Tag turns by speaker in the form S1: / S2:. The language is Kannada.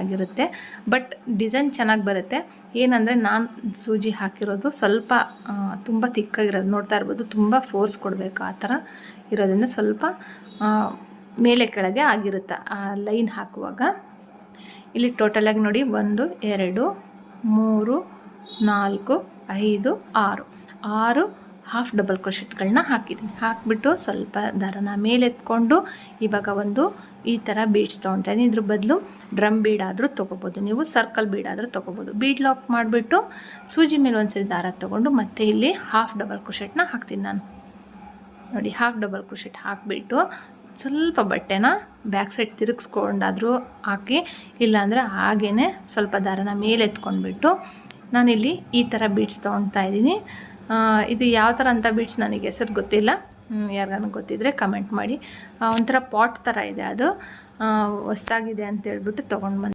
S1: ಆಗಿರುತ್ತೆ. ಬಟ್ ಡಿಸೈನ್ ಚೆನ್ನಾಗಿ ಬರುತ್ತೆ. ಏನಂದರೆ ನಾನು ಸೂಜಿ ಹಾಕಿರೋದು ಸ್ವಲ್ಪ ತುಂಬ ತಿಕ್ಕಾಗಿರೋದು. ನೋಡ್ತಾ ಇರ್ಬೋದು, ತುಂಬ ಫೋರ್ಸ್ ಕೊಡಬೇಕು ಆ ಥರ ಇರೋದ್ರಿಂದ ಸ್ವಲ್ಪ ಮೇಲೆ ಕೆಳಗೆ ಆಗಿರುತ್ತೆ ಆ ಲೈನ್ ಹಾಕುವಾಗ. ಇಲ್ಲಿ ಟೋಟಲಾಗಿ ನೋಡಿ, ಒಂದು, ಎರಡು, ಮೂರು, ನಾಲ್ಕು, ಐದು, ಆರು. ಆರು ಹಾಫ್ ಡಬಲ್ ಕ್ರೋಶೆಟ್ಗಳನ್ನ ಹಾಕಿದ್ದೀನಿ. ಹಾಕಿಬಿಟ್ಟು ಸ್ವಲ್ಪ ದಾರನ ಮೇಲೆತ್ಕೊಂಡು ಇವಾಗ ಒಂದು ಈ ಥರ ಬೀಡ್ಸ್ ತೊಗೊತಾ ಇದ್ದೀನಿ. ಇದ್ರ ಬದಲು ಡ್ರಮ್ ಬೀಡ್ ಆದರೂ ತೊಗೋಬೋದು. ನೀವು ಸರ್ಕಲ್ ಬೀಡ್ ಆದರೂ ತೊಗೋಬೋದು. ಬೀಡ್ ಲಾಕ್ ಮಾಡಿಬಿಟ್ಟು ಸೂಜಿ ಮೇಲೆ ಒಂದ್ಸರಿ ದಾರ ತೊಗೊಂಡು ಮತ್ತೆ ಇಲ್ಲಿ ಹಾಫ್ ಡಬಲ್ ಕ್ರೋಶೆಟ್ನ ಹಾಕ್ತೀನಿ ನಾನು. ನೋಡಿ ಹಾಫ್ ಡಬಲ್ ಕ್ರೋಶೆಟ್ ಹಾಕಿಬಿಟ್ಟು ಸ್ವಲ್ಪ ಬಟ್ಟೆನ ಬ್ಯಾಕ್ ಸೈಡ್ ತಿರುಗಿಸ್ಕೊಂಡಾದರೂ ಹಾಕಿ, ಇಲ್ಲಾಂದರೆ ಹಾಗೇ ಸ್ವಲ್ಪ ದಾರನ ಮೇಲೆ ಎತ್ಕೊಂಡ್ಬಿಟ್ಟು ನಾನಿಲ್ಲಿ ಈ ಥರ ಬೀಡ್ಸ್ ತೊಗೊಳ್ತಾ ಇದ್ದೀನಿ. ಇದು ಯಾವ ಥರ ಅಂತ ಬೀಡ್ಸ್ ನನಗೆ ಹೆಸರು ಗೊತ್ತಿಲ್ಲ. ಯಾರಿಗಾನ ಗೊತ್ತಿದ್ದರೆ ಕಮೆಂಟ್ ಮಾಡಿ. ಒಂಥರ ಪಾಟ್ ಥರ ಇದೆ ಅದು. ಹೊಸ್ದಾಗಿದೆ ಅಂತ ಹೇಳ್ಬಿಟ್ಟು ತೊಗೊಂಡು ಬಂದು.